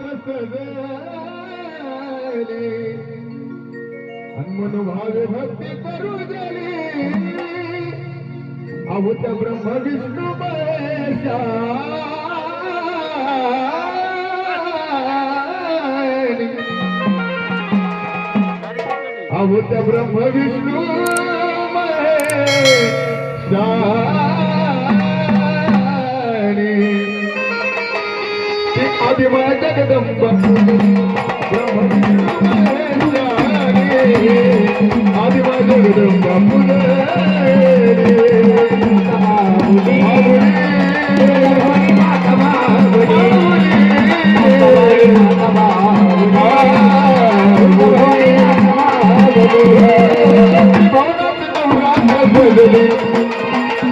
सजले हनुमन भावे भक्ती करू दिली अवत ब्रह्म विष्णू महेशा अवत ब्रह्म विष्णू महेशा ఆదిమ జగదంబ ఆదిమ జగదంబ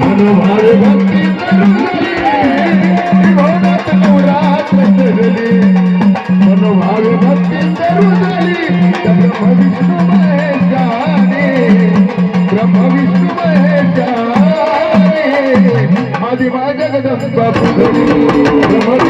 మనోహర భక్తి Bapu Bapu Bapu Bapu Bapu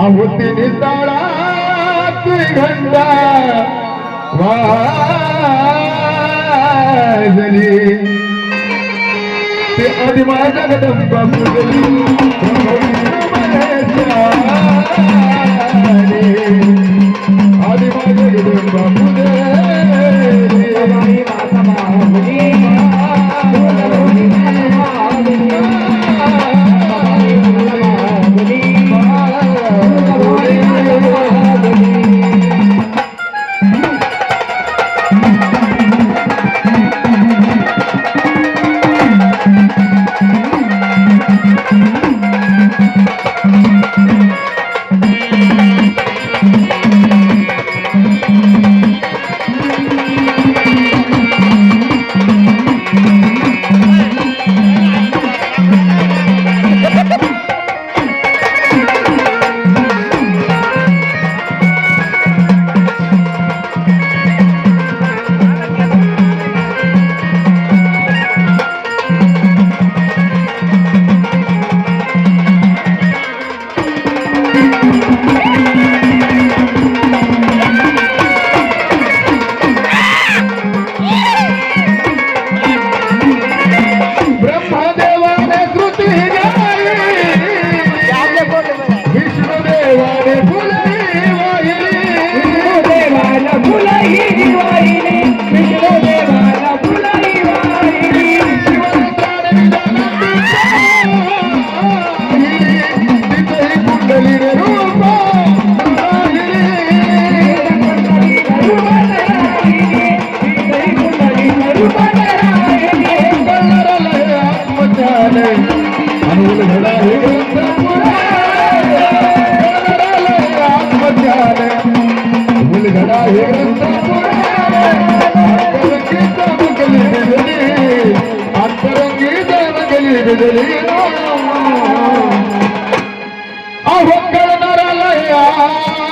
आहुती तुई घंटा वाजली ते आधी माझ्या कदम बाबू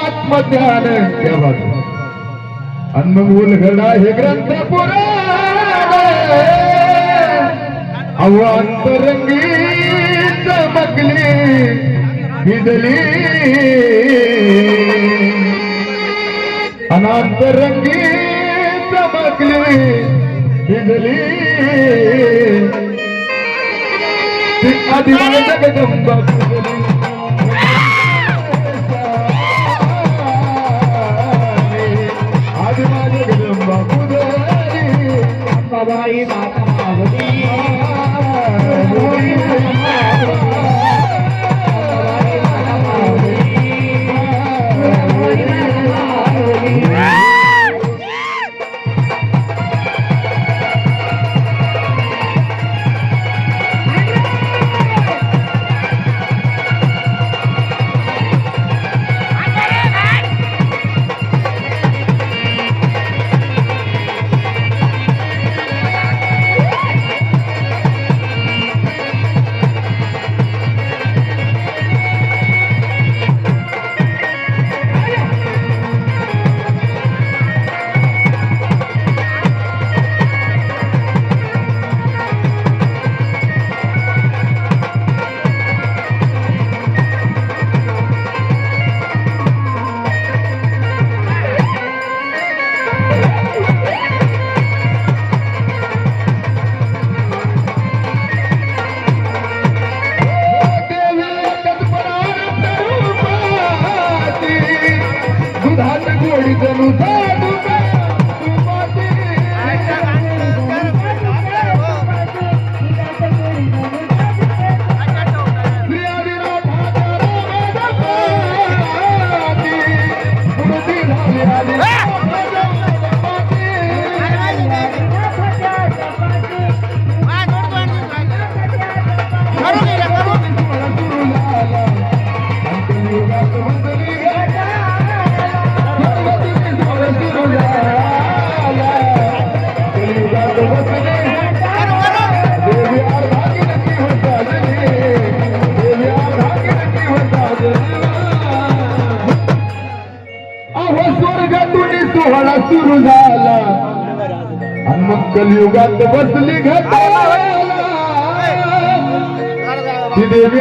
आत्मज्ञान ठेवा आणि मग उलगडा हे ग्रंथ पुराण अहो अंतरंगी चमकली बिजली अनांतरंगी चमकली बिजली ती आदिवाय जगदंबा बिजली आदिवाय जगदंबा बिजली अंबाबाई माता पार्वती Hey, hey, hey. कलियुगात बसली घटाला देवी